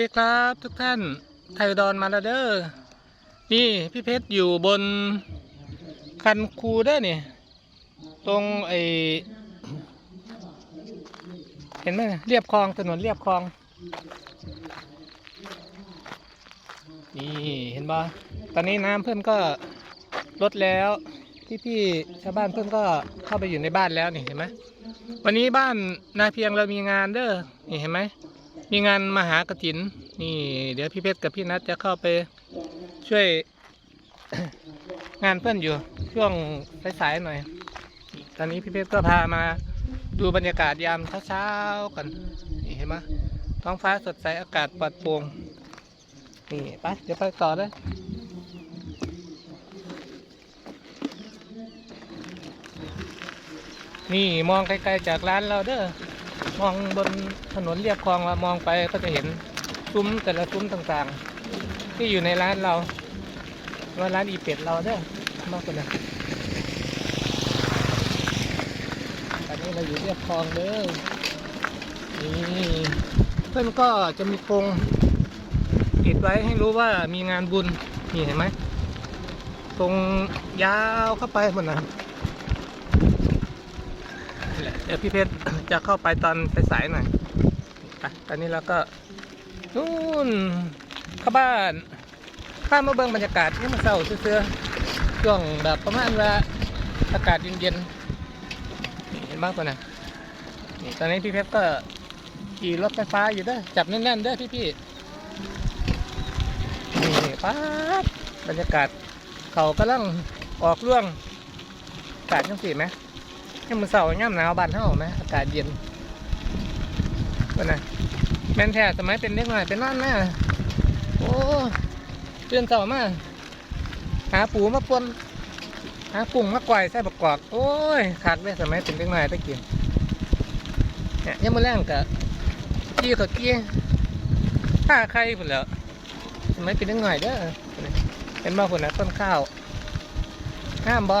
ดีครับทุกท่าน ไทยอุดอนมาแล้วเด้อนี่พี่เพชรอยู่บนคันคูเด้อนี่ตรงไอเห็นไหมเรียบคลองถนนเรียบคลอง นี่เห็นบ่ตอนนี้น้ำเพื่อนก็ลดแล้ว พี่พี่ๆชาวบ้านเพื่อนก็เข้าไปอยู่ในบ้านแล้วนี่เห็นไหมวันนี้บ้านนาเพียงเรามีงานเด้อนี่เห็นไหม มีงานมหากฐิน นี่ เดี๋ยวพี่เพชรกับพี่นัทจะเข้าไปช่วย งานเพื่อนอยู่ช่วงสายๆหน่อย ตอนนี้พี่เพชรก็พามาดูบรรยากาศยามเช้าๆกันนี่เห็นไหมท้องฟ้าสดใสอากาศปลอดโปร่งนี่ไปเดี๋ยวไปต่อเลยนี่มองไกลๆจากร้านเราเด้อ มองบนถนนเรียบคลองเรามองไปก็จะเห็นซุ้มแต่ละซุ้มต่างๆ ที่อยู่ในร้านเราว่าร้านอีเป็ดเราเด้อมากกว่านั้นตอนนี้เราอยู่เรียบคลองเด้อนี่เพื่อนก็จะมีธงติดไว้ให้รู้ว่ามีงานบุญนี่เห็นไหมตรงยาวเข้าไปหมดนะครับนี่แหละ เดี๋ยวพี่เพชรจะเข้าไปตอนสายๆหน่อยไปตอนนี้เราก็นู่นเข้าบ้านข้ามมาเบิ่งบรรยากาศที่มันเศร้าเสื้อช่วงแบบประมาณว่าอากาศเย็นๆเห็นบ้างตัวน่ะตอนนี้พี่เพชรก็ขี่รถไฟฟ้าอยู่ด้อจับแน่นๆด้อพี่ๆนี่ป๊าบบรรยากาศเขากำลังออกร่วงอากาศยังสีไหม ยังมือเสาร์ย่ำหนาวบานเท่าไหมอากาศเย็นก็นะแม่นแท้สมัยเป็นเด็กหน่อยเป็นนั่นแม่โอ้เตือนเสาร์มาหาปูมาปนหากุ้งมาก่อยใส่บักกอกโอ้ยขาดเลยสมัยเป็นเด็กหน่อยตะกินเนี่ยยังมาแรงกะกี้กับกี้ข้าใครผุนแล้วสมัยเป็นเด็กหน่อยเด้อเป็นบ้าผุนนะต้นข้าวห้ามบ่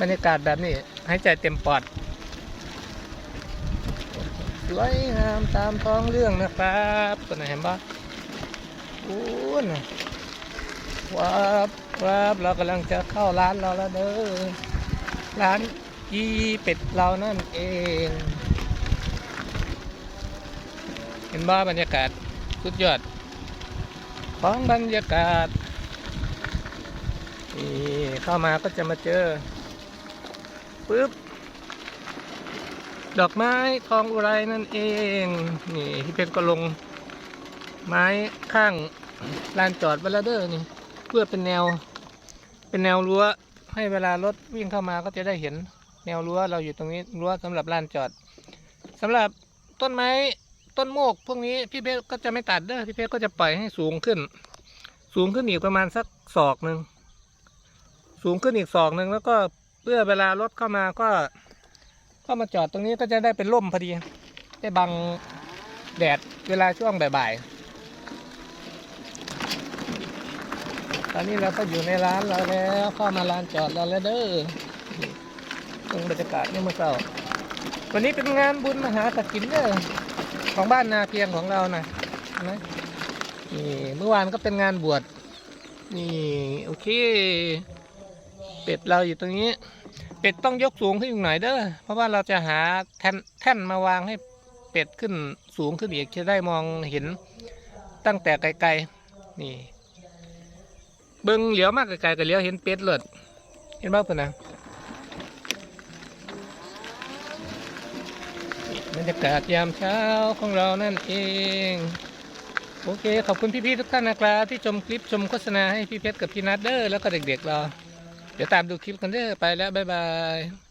บรรยากาศแบบนี้ใหายใจเต็มปอด สวยงามตามท้องเรื่องนะครับตัวไหนเห็นปะโอ้นะว้าบว้าบเรากำลังจะเข้าร้านเราแล้วเด้อร้านยีเป็ดเรานั่นเอง เห็นบ้าบรรยากาศสุดยอด ของบรรยากาศนี่เข้ามาก็จะมาเจอ ปึ๊บ ดอกไม้ทองอุไรนั่นเอง นี่ที่เพชรก็ลง ไม้ข้างลานจอดว้แล้วเด้อนี่ เพื่อเป็นแนว เป็นแนวรั้ว ให้เวลารถวิ่งเข้ามาก็จะได้เห็น แนวรั้วเราอยู่ตรงนี้รั้วสำหรับลานจอดสำหรับต้นไม้ต้นโมก พวกนี้พี่เพชรก็จะไม่ตัดเด้อพี่เพชรก็จะปล่อยให้สูงขึ้น สูงขึ้นอีกประมาณสักศอกหนึ่งสูงขึ้นอีกศอกหนึ่งแล้วก็ พื่อเวลารถเข้ามาก็ ก็มาจอดตรงนี้ก็จะได้เป็นร่มพอดี ได้บังแดดเวลาช่วงบ่ายๆ ตอนนี้เราก็อยู่ในร้านเราแล้วเข้ามาร้านจอดเราแล้วเด้อตรงบรรยากาศนี่เมื่อเช้าวันนี้เป็นงานบุญมหากฐินเด้อของบ้านนาเพียงของเรานะนไหมนี่เมื่อวานก็เป็นงานบวชนี่โอเค เป็ดเราอยู่ตรงนี้ เป็ดต้องยกสูงขึ้นอีกหน่อยเด้อเพราะว่าเราจะหาแท่นแท่นมาวางให้เป็ดขึ้นสูงขึ้นอีกจะได้มองเห็นตั้งแต่ไกลๆนี่ เบิ้งเหลียวมากไกลๆก็เหลียวเห็นเป็ดเลิศเห็นบ้างเพื่อนะบรรยากาศยามเช้าของเรานั่นเอง โอเค ขอบคุณพี่ๆทุกท่านนะครับ ที่ชมคลิปชมโฆษณาให้พี่เพชรกับพี่นัทเดอร์แล้วก็เด็กๆเรา เดี๋ยวตามดูคลิปกันเด้อไปแล้ว บ๊ายบาย